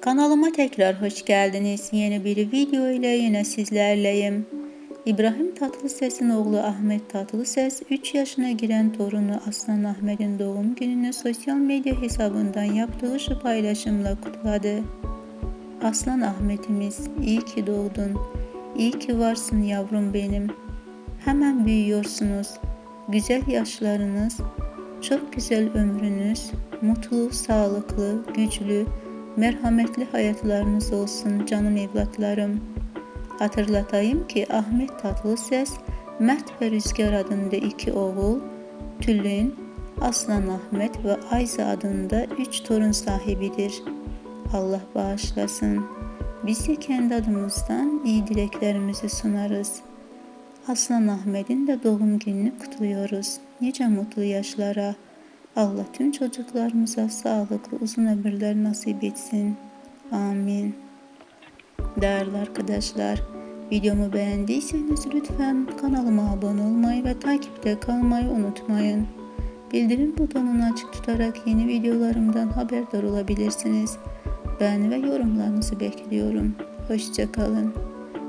Kanalıma tekrar hoş geldiniz. Yeni bir video ile yine sizlerleyim. İbrahim Tatlıses'in oğlu Ahmet Tatlıses 3 yaşına giren torunu Aslan Ahmet'in doğum gününü sosyal medya hesabından yaptığı şu paylaşımla kutladı. Aslan Ahmet'imiz iyi ki doğdun. İyi ki varsın yavrum benim. Hemen büyüyorsunuz. Güzel yaşlarınız, çok güzel ömrünüz, mutlu, sağlıklı, güçlü, merhametli hayatlarınız olsun canım evlatlarım. Hatırlatayım ki Ahmet Tatlıses, Mert ve Rüzgar adında iki oğul, Tülin, Aslan Ahmet ve Ayza adında üç torun sahibidir. Allah bağışlasın. Biz de kendi adımızdan iyi dileklerimizi sunarız. Aslan Ahmet'in de doğum gününü kutluyoruz. Nice mutlu yaşlara. Allah tüm çocuklarımıza sağlıklı uzun ömürler nasip etsin. Amin. Değerli arkadaşlar, videomu beğendiyseniz lütfen kanalıma abone olmayı ve takipte kalmayı unutmayın. Bildirim butonunu açık tutarak yeni videolarımdan haberdar olabilirsiniz. Beğeni ve yorumlarınızı bekliyorum. Hoşçakalın.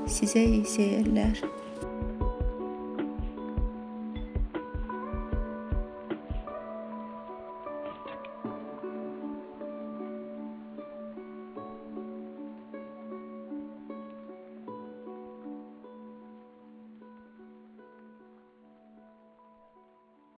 Size iyi seyirler.